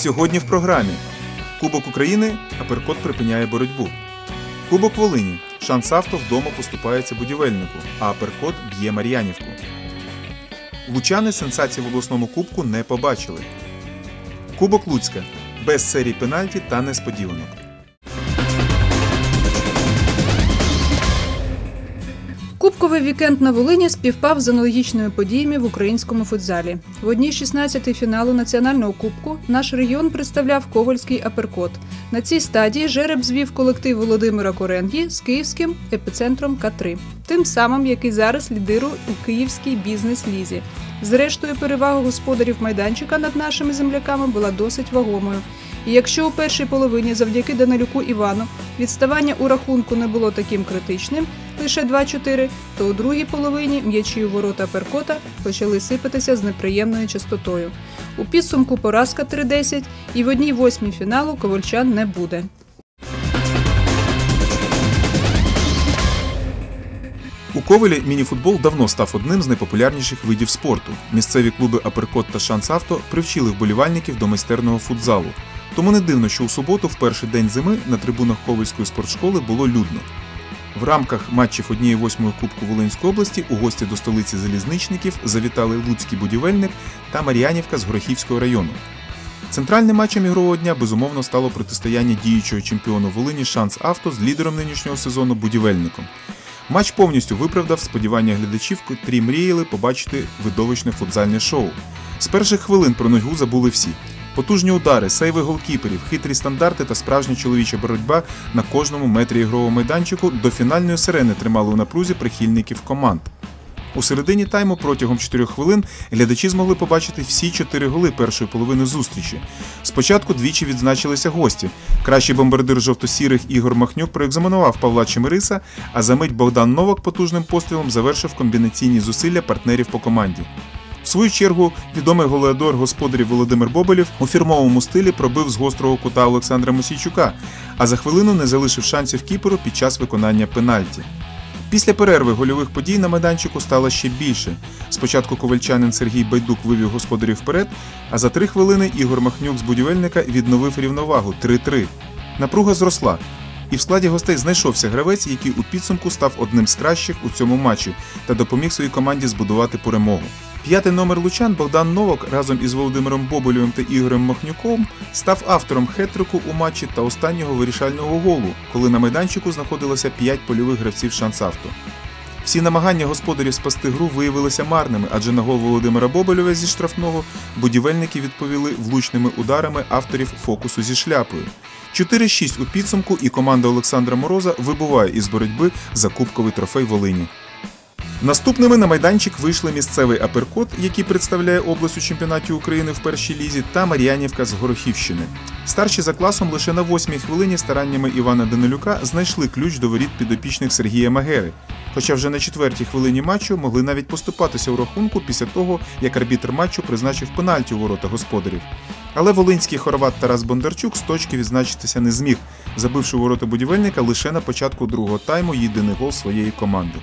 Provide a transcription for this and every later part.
Сьогодні в програмі Кубок України Аперкот припиняє боротьбу. Кубок Волині. Шанс авто вдома поступається будівельнику, а Аперкот б'є Мар'янівку. Лучани сенсації в обласному кубку не побачили. Кубок Луцька. Без серій пенальті та несподіванок. Кубковий вікенд на Волині співпав з аналогічними подіями в українському футзалі. В одній 16 фіналу національного кубку наш регіон представляв Ковальський аперкот. На цій стадії жереб звів колектив Володимира Коренгі з київським епіцентром К3, тим самим, який зараз лідирує у київській бізнес-лізі. Зрештою, перевага господарів майданчика над нашими земляками була досить вагомою. І якщо у першій половині завдяки Данилюку Івану відставання у рахунку не було таким критичним, лише 2-4, то у другій половині м'ячі у ворота Перкота почали сипатися з неприємною частотою. У підсумку поразка 3-10 і в одній восьмій фіналу ковальчан не буде. У Ковелі мініфутбол давно став одним з найпопулярніших видів спорту. Місцеві клуби Аперкот та Шанс Авто привчили вболівальників до майстерного футзалу. Тому не дивно, що у суботу, в перший день зими, на трибунах Ковельської спортшколи було людно. В рамках матчів однієї восьмої Кубку Волинської області у гості до столиці залізничників завітали Луцький будівельник та Мар'янівка з Горохівського району. Центральним матчем ігрового дня безумовно стало протистояння діючого чемпіону Волині Шанс Авто з лідером нинішнього сезону будівельником. Матч повністю виправдав сподівання глядачів, котрі мріяли побачити видовищне футзальне шоу. З перших хвилин про ногу забули всі. Потужні удари, сейви голкіперів, хитрі стандарти та справжня чоловіча боротьба на кожному метрі ігрового майданчику до фінальної сирени тримали у напрузі прихильників команд. У середині тайму протягом 4 хвилин глядачі змогли побачити всі чотири голи першої половини зустрічі. Спочатку двічі відзначилися гості. Кращий бомбардир жовто-сірих Ігор Махнюк проекзаменував Павла Чемириса, а за мить Богдан Новак потужним пострілом завершив комбінаційні зусилля партнерів по команді. В свою чергу відомий голеадор господарів Володимир Боболєв у фірмовому стилі пробив з гострого кута Олександра Мосійчука, а за хвилину не залишив шансів кіперу під час виконання пенальті. Після перерви гольових подій на майданчику стало ще більше. Спочатку ковальчанин Сергій Байдук вивів господарів вперед, а за три хвилини Ігор Махнюк з будівельника відновив рівновагу 3-3. Напруга зросла. І в складі гостей знайшовся гравець, який у підсумку став одним з кращих у цьому матчі та допоміг своїй команді збудувати перемогу. П'ятий номер лучан Богдан Новак разом із Володимиром Боболєвим та Ігорем Махнюком став автором хетрику у матчі та останнього вирішального голу, коли на майданчику знаходилося п'ять польових гравців шансавто. Всі намагання господарів спасти гру виявилися марними, адже на гол Володимира Боболєва зі штрафного будівельники відповіли влучними ударами авторів фокусу зі шляпою. 4-6 у підсумку, і команда Олександра Мороза вибуває із боротьби за кубковий трофей Волині. Наступними на майданчик вийшли місцевий аперкот, який представляє область у чемпіонаті України в першій лізі, та Мар'янівка з Горохівщини. Старші за класом лише на восьмій хвилині стараннями Івана Данилюка знайшли ключ до воріт підопічних Сергія Магери. Хоча вже на четвертій хвилині матчу могли навіть поступатися у рахунку після того, як арбітр матчу призначив пенальті у ворота господарів. Але волинський хорват Тарас Бондарчук з точки відзначитися не зміг, забивши ворота будівельника лише на початку другого тайму єдиний гол своєї команди.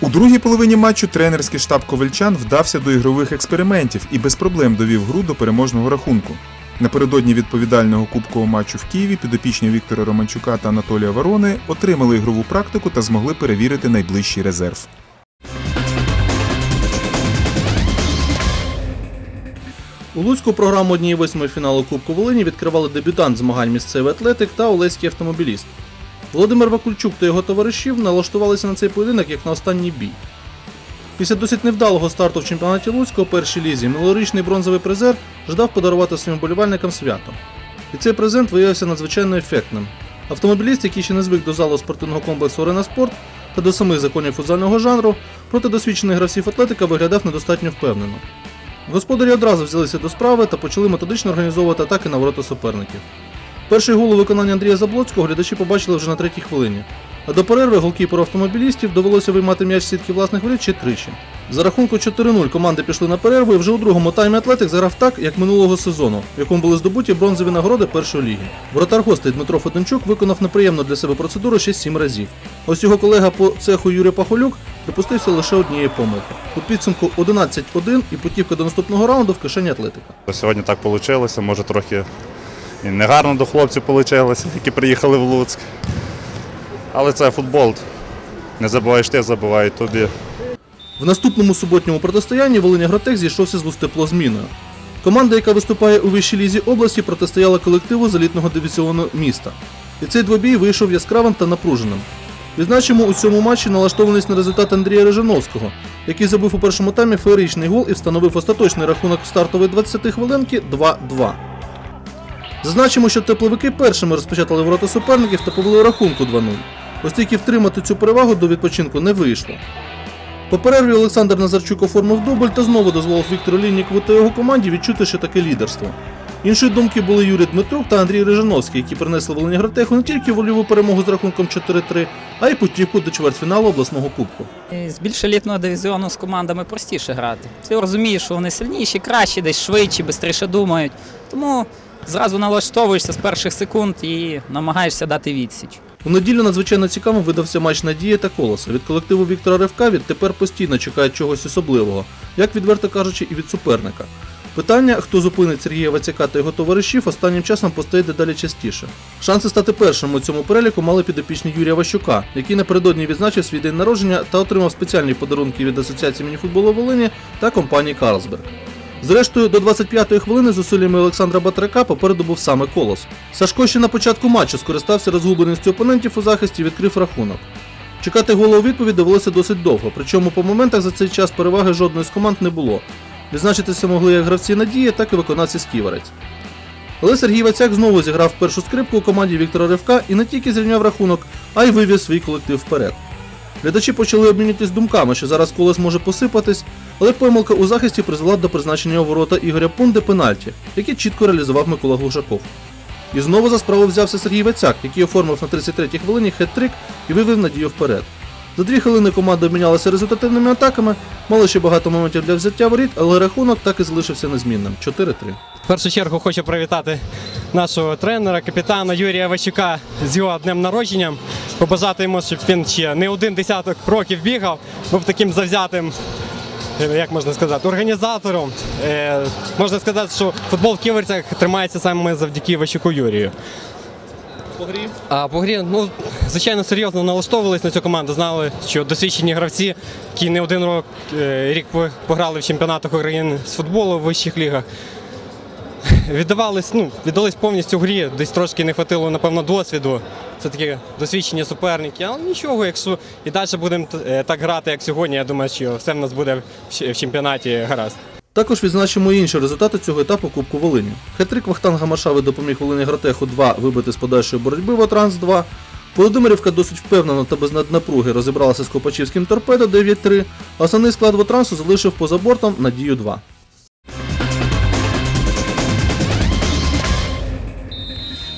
У другій половині матчу тренерський штаб ковальчан вдався до ігрових експериментів і без проблем довів гру до переможного рахунку. Напередодні відповідального кубкового матчу в Києві підопічні Віктора Романчука та Анатолія Варони отримали ігрову практику та змогли перевірити найближчий резерв. У Луцьку програму однієї восьмої фіналу Кубку Волині відкривали дебютант змагань місцевий атлетик та Олеський автомобіліст. Володимир Вакульчук та його товаришів налаштувалися на цей поєдинок як на останній бій. Після досить невдалого старту в чемпіонаті Луцька у першій лізі минулорічний бронзовий призер ждав подарувати своїм болівальникам свято. І цей презент виявився надзвичайно ефектним. Автомобіліст, який ще не звик до залу спортивного комплексу Арена Спорт та до самих законів футзального жанру, проти досвідчених гравців атлетика виглядав недостатньо впевнено. Господарі одразу взялися до справи та почали методично організовувати атаки на ворота суперників. Перший гол у виконанні Андрія Заблоцького глядачі побачили вже на третій хвилині. А до перерви голкіперу автомобілістів довелося виймати м'яч сітки власних воріт ще тричі. За рахунку 4-0 команди пішли на перерву і вже у другому таймі Атлетик заграв так, як минулого сезону, в якому були здобуті бронзові нагороди першої ліги. Воротар гостей Дмитро Феденчук виконав неприємну для себе процедуру ще 7 разів. Ось його колега по цеху Юрій Пахолюк припустився лише однієї помилки. У підсумку 11-1 і путівка до наступного раунду в кишені Атлетика. Сьогодні так вийшло, може трохи і негарно до хлопців вийшло, які приїхали в Луцьк. Але це футбол. Не забуваєш ти, забувають тобі. В наступному суботньому протистоянні Волиня Гротек зійшовся з Лустеплозміною. Команда, яка виступає у вищій лізі області, протистояла колективу з елітного дивізіону міста. І цей двобій вийшов яскравим та напруженим. Відзначимо у цьому матчі налаштованість на результат Андрія Режановського, який забив у першому таймі феєричний гол і встановив остаточний рахунок стартової 20 хвилинки 2-2. Зазначимо, що тепловики першими розпечатали ворота суперників та повели рахунку 2-0. Ось тільки втримати цю перевагу до відпочинку не вийшло. По перерві Олександр Назарчук оформив дубль та знову дозволив Віктору Ліннікову та його команді відчути, що таке лідерство. Іншої думки були Юрій Дмитрук та Андрій Рижановський, які принесли Волині Гратеху не тільки вольову перемогу з рахунком 4-3, а й путівку до чвертьфіналу обласного кубку. І З більш елітного дивізіону з командами простіше грати. Ти розумієш, що вони сильніші, кращі, десь швидші, швидше думають. Тому зразу налаштовуєшся з перших секунд і намагаєшся дати відсіч. У неділю надзвичайно цікавим видався матч Надія та Колоса. Від колективу Віктора Ревка відтепер постійно чекають чогось особливого, як відверто кажучи, і від суперника. Питання, хто зупинить Сергія Вацяка та його товаришів, останнім часом постає дедалі частіше. Шанси стати першим у цьому переліку мали підопічні Юрія Ващука, який напередодні відзначив свій день народження та отримав спеціальні подарунки від Асоціації мініфутболу Волині та компанії Карлсберг. Зрештою, до 25-ї хвилини з усиллями Олександра Батрака попереду був саме колос. Сашко ще на початку матчу скористався розгубленістю опонентів у захисті і відкрив рахунок. Чекати голу у відповідь довелося досить довго, причому по моментах за цей час переваги жодної з команд не було. Відзначитися могли як гравці Надії, так і виконавці Сківерець. Але Сергій Вацяк знову зіграв першу скрипку у команді Віктора Ривка і не тільки зрівняв рахунок, а й вивів свій колектив вперед. Глядачі почали обмінюватись думками, що зараз колес може посипатись, але помилка у захисті призвела до призначення ворота Ігоря Пунди пенальті, який чітко реалізував Микола Глушаков. І знову за справу взявся Сергій Вацяк, який оформив на 33-й хвилині хет-трик і вивів надію вперед. За дві хвилини команди обмінялися результативними атаками, мали ще багато моментів для взяття воріт, але рахунок так і залишився незмінним 4-3. В першу чергу хочу привітати нашого тренера, капітана Юрія Ващука з його днем народженням. Побажати йому, щоб він ще не один десяток років бігав, був таким завзятим, е, як можна сказати, організатором. Е, можна сказати, що футбол в Ківерцях тримається саме завдяки Ващуку Юрію. А по грі, ну, звичайно, серйозно налаштовувались на цю команду. Знали, що досвідчені гравці, які не один е, рік пограли в чемпіонатах України з футболу в вищих лігах. Віддавались, ну, віддались повністю грі, десь трошки не хватило, напевно, досвіду. Це такі досвідчені суперники. Але нічого, якщо і далі будемо е, так грати, як сьогодні, я думаю, що все в нас буде в в чемпіонаті гаразд. Також відзначимо інші результати цього етапу Кубку Волині. Хетрик Вахтанга Машави допоміг Волині Гратеху 2 вибити з подальшої боротьби Вотранс 2. Володимирівка досить впевнено та без наднапруги розібралася з Копачівським торпедо 9-3, а основний склад Вотрансу залишив поза бортом Надію 2.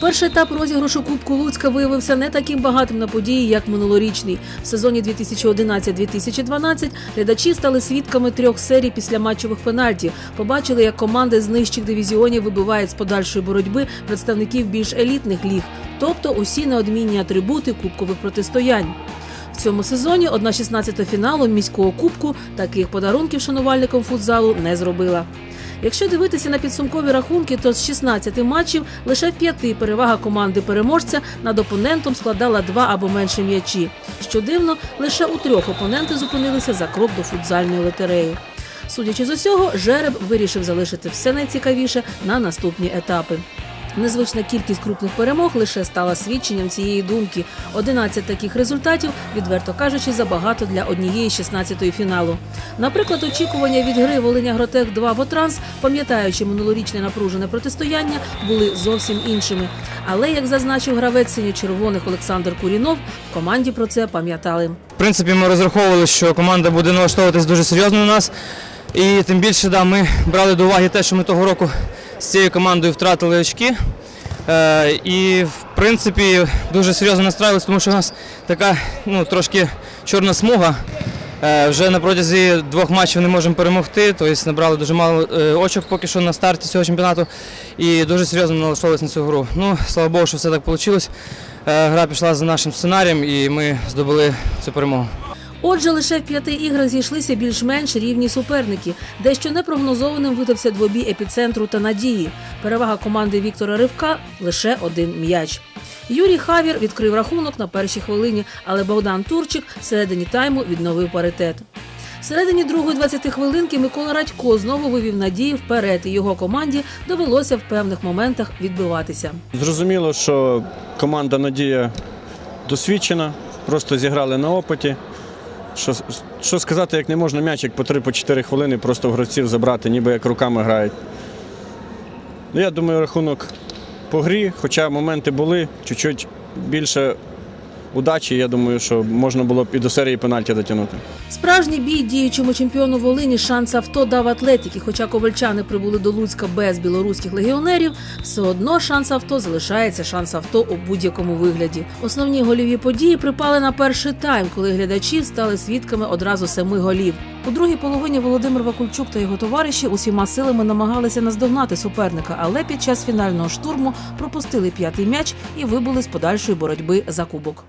Перший етап розіграшу Кубку Луцька виявився не таким багатим на події, як минулорічний. В сезоні 2011-2012 глядачі стали свідками трьох серій після матчових пенальті. Побачили, як команди з нижчих дивізіонів вибивають з подальшої боротьби представників більш елітних ліг, тобто усі неодмінні атрибути кубкових протистоянь. В цьому сезоні 1-16 фіналу міського кубку таких подарунків шанувальникам футзалу не зробила. Якщо дивитися на підсумкові рахунки, то з 16 матчів лише в п'яти перевага команди переможця над опонентом складала два або менше м'ячі. Що дивно, лише у трьох опоненти зупинилися за крок до футзальної лотереї. Судячи з усього, жереб вирішив залишити все найцікавіше на наступні етапи. Незвична кількість крупних перемог лише стала свідченням цієї думки. 11 таких результатів, відверто кажучи, забагато для однієї 16-ї фіналу. Наприклад, очікування від гри Волиня Гротех 2 Вотранс, пам'ятаючи минулорічне напружене протистояння, були зовсім іншими. Але, як зазначив гравець синьо-червоних Олександр Курінов, в команді про це пам'ятали. В принципі, ми розраховували, що команда буде налаштовуватись дуже серйозно на нас. І тим більше да, ми брали до уваги те, що ми того року з цією командою втратили очки. Е, і в принципі дуже серйозно настраювалися, тому що у нас така ну, трошки чорна смуга. Е, вже на протязі двох матчів не можемо перемогти, тобто набрали дуже мало е, очок поки що на старті цього чемпіонату і дуже серйозно налаштовувалися на цю гру. Ну, слава Богу, що все так вийшло. Гра пішла за нашим сценарієм і ми здобули цю перемогу. Отже, лише в п'яти іграх зійшлися більш-менш рівні суперники. Дещо непрогнозованим видався двобій епіцентру та надії. Перевага команди Віктора Ривка лише один м'яч. Юрій Хавір відкрив рахунок на першій хвилині, але Богдан Турчик в середині тайму відновив паритет. Всередині другої 20 хвилинки Микола Радько знову вивів надії вперед, і його команді довелося в певних моментах відбиватися. Зрозуміло, що команда Надія досвідчена, просто зіграли на опиті. Що, що сказати, як не можна м'ячик по 3-4 хвилини просто в гравців забрати, ніби як руками грають. Ну, Я думаю, рахунок по грі, хоча моменти були, чуть-чуть більше удачі, я думаю, що можна було б і до серії пенальті дотягнути. Справжній бій діючому чемпіону Волині шанс авто дав атлетики. Хоча ковальчани прибули до Луцька без білоруських легіонерів, все одно шанс авто залишається шанс авто у будь-якому вигляді. Основні гольові події припали на перший тайм, коли глядачі стали свідками одразу семи голів. У другій половині Володимир Вакульчук та його товариші усіма силами намагалися наздогнати суперника, але під час фінального штурму пропустили п'ятий м'яч і вибули з подальшої боротьби за кубок.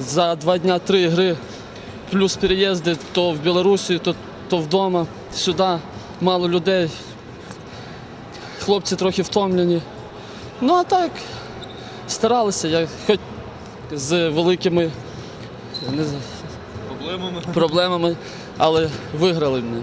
За два дня три гри, плюс переїзди то в Білорусі, то, то вдома, сюди. Мало людей. Хлопці трохи втомлені. Ну а так, старалися, я хоч з великими не знаю, проблемами. проблемами, але виграли мене.